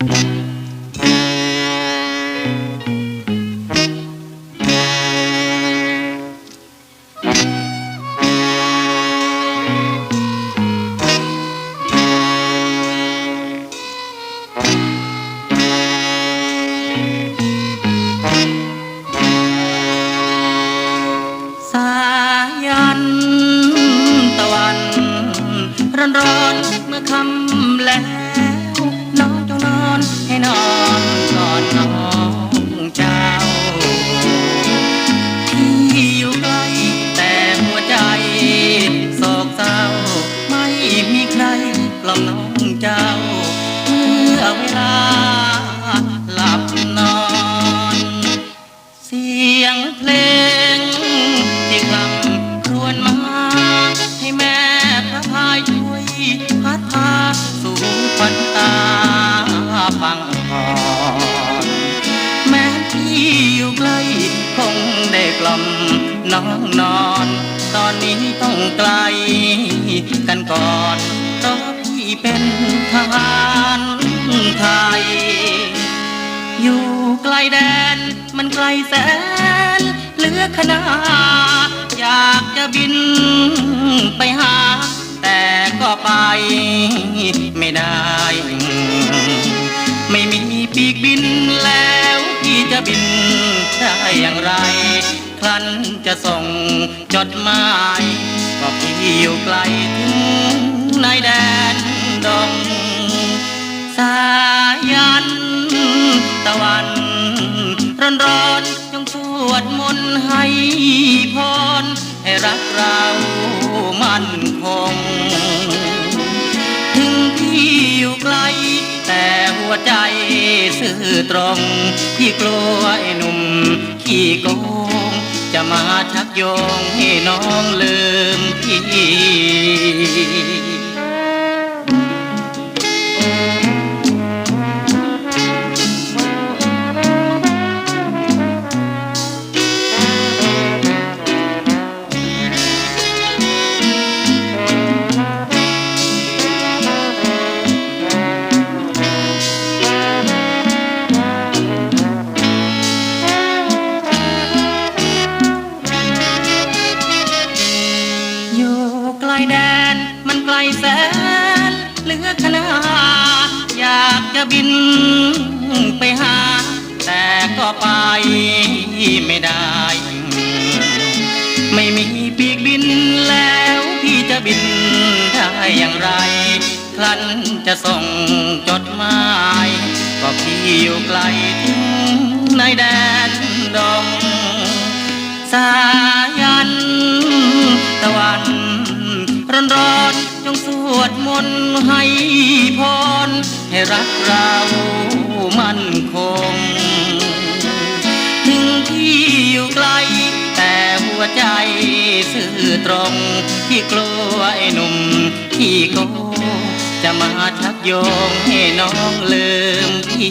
สายันตะวันร้อน ยพัดพาสู่ฝันตาฟังก่อนแม้ที่อยู่ใกล้คงได้กล่อมน้องนอน ตอนนี้ต้องไกลกันก่อนเพราะพี่เป็นทหารไทย อยู่ไกลแดนมันไกลแสนเหลือขนาดอยากจะบินไปหา ไม่ได้ ไม่มีปีกบินแล้วพี่จะบินได้อย่างไร ครั้นจะส่งจดหมายก็พี่อยู่ไกลถึงในแดนดงสายันตะวันร้อนร้อนจงสวดมนต์ให้พรให้รักเรามั่น อยู่ไกล แต่หัวใจซื่อตรงพี่กลัวไอ้หนุ่มขี้โกง จะมาชักโยงให้น้องลืมพี่ เหลือขนาอยากจะบินไปหา แต่ก็ไปไม่ได้ ไม่มีปีกบินแล้วพี่จะบินได้อย่างไร ครั้นจะส่งจดหมาย ก็พี่อยู่ไกลถึงในแดนดงสายันตะวันร้อนร้อนๆจงสว ดมนให้พร ให้รักเรามั่นคง ถึงที่อยู่ไกล แต่หัวใจซื่อตรง ที่กลัวไอ้หนุ่มที่โกจะมาชักโยงให้น้องลืมพี่